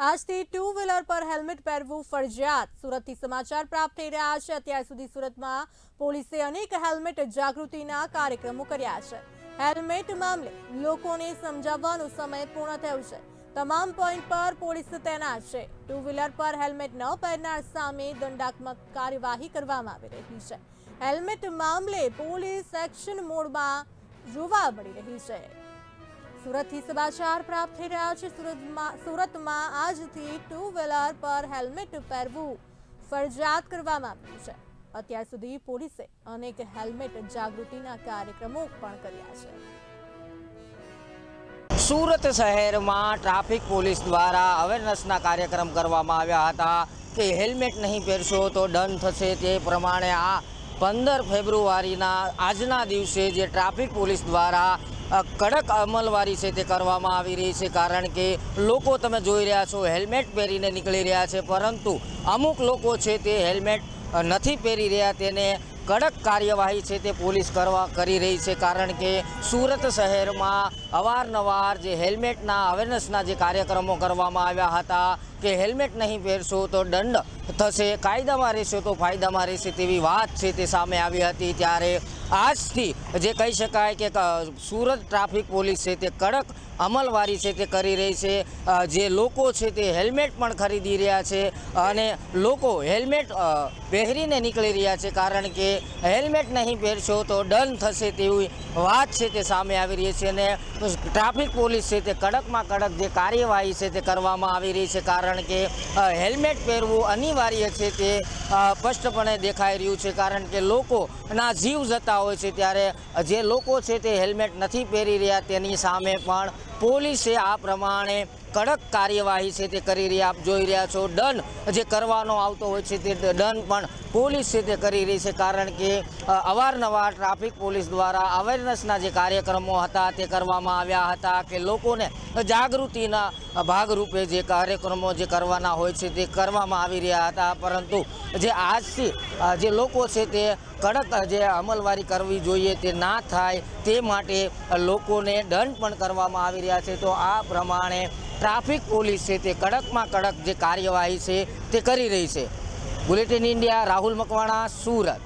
આજથી two wheeler પર helmet પહેરવું ફરજિયાત. સુરતથી સમાચાર પ્રાપ્ત થઈ રહ્યા છે. અત્યાર સુધી સુરતમાં પોલીસે અનેક હેલ્મેટ જાગૃતિના કાર્યક્રમો કર્યા છે. હેલ્મેટ મામલે લોકોને સમજાવવાનો સમય પૂર્ણ થયો છે. તમામ પોઈન્ટ પર પોલીસ તૈનાત છે. ટુ વ્હીલર પર હેલ્મેટ ન પહેરનાર સામે દંડાત્મક કાર્યવાહી કરવામાં આવી રહી છે. હેલ્મેટ મામલે પોલીસ એક્શન મોડમાં જોવા મળી રહી છે. સુરતથી સમાચાર પ્રાપ્ત થઈ રહ્યા છે. સુરતમાં સુરતમાં આજથી ટુ વ્હીલર પર હેલ્મેટ પહેરવું ફરજિયાત કરવામાં આવ્યું છે. અત્યાર સુધી પોલીસે અનેક હેલ્મેટ જાગૃતિના કાર્યક્રમો પણ કર્યા છે. સુરત શહેરમાં ટ્રાફિક પોલીસ દ્વારા અવેરનેસના કાર્યક્રમ કરવામાં આવ્યા હતા કે હેલ્મેટ નહીં પહેરશો તો દંડ થશે તે પ્રમાણે આ પંદર ફેબ્રુઆરીના આજના દિવસે જે ટ્રાફિક પોલીસ દ્વારા કડક અમલવારી છે તે કરવામાં આવી રહી છે કારણ કે લોકો તમે જોઈ રહ્યા છો હેલ્મેટ પહેરીને નીકળી રહ્યા છે, પરંતુ અમુક લોકો છે તે હેલ્મેટ નથી પહેરી રહ્યા, તેને કડક કાર્યવાહી છે તે પોલીસ કરવા કરી રહી છે કારણ કે સુરત શહેરમાં અવારનવાર જે હેલ્મેટના અવેરનેસના જે કાર્યક્રમો કરવામાં આવ્યા હતા કે હેલ્મેટ નહીં પહેરશો તો દંડ થશે, કાયદામાં રહેશો તો ફાયદામાં રહેશે તેવી વાત છે તે સામે આવી હતી ત્યારે આજથી જે કહી શકાય કે સુરત ટ્રાફિક પોલીસ છે તે કડક અમલવારી છે તે કરી રહી છે. જે લોકો છે તે હેલ્મેટ પણ ખરીદી રહ્યા છે અને લોકો હેલ્મેટ પહેરીને નીકળી રહ્યા છે. કારણ કે હેલ્મેટ નહીં પહેરશો તો ડન થશે તેવી વાત છે તે સામે આવી રહી છે અને ટ્રાફિક પોલીસ છે તે કડકમાં કડક જે કાર્યવાહી છે તે કરવામાં આવી રહી છે. કારણ કે હેલ્મેટ પહેરવું અનિવાર્ય છે તે સ્પષ્ટપણે દેખાઈ રહ્યું છે કારણ કે લોકોના જીવ જતા હોય છે ત્યારે જે લોકો છે તે હેલ્મેટ નથી પહેરી રહ્યા તેની સામે પણ પોલીસે આ પ્રમાણે કડક કાર્યવાહી છે તે કરી રહી આપ જોઈ રહ્યા છો. દંડ જે કરવાનો આવતો હોય છે તે દંડ પણ પોલીસ છે તે કરી રહી છે કારણ કે અવારનવાર ટ્રાફિક પોલીસ દ્વારા અવેરનેસના જે કાર્યક્રમો હતા તે કરવામાં આવ્યા હતા કે લોકોને જાગૃતિના ભાગરૂપે જે કાર્યક્રમો જે કરવાના હોય છે તે કરવામાં આવી રહ્યા હતા. પરંતુ જે આજથી જે લોકો છે તે કડક જે અમલવારી કરવી જોઈએ તે ના થાય તે માટે લોકોને દંડ પણ કરવામાં આવી રહ્યા છે, તો આ પ્રમાણે ટ્રાફિક પોલીસ છે તે કડકમાં કડક જે કાર્યવાહી છે તે કરી રહી છે. Bulletin India, Rahul Makwana, Surat.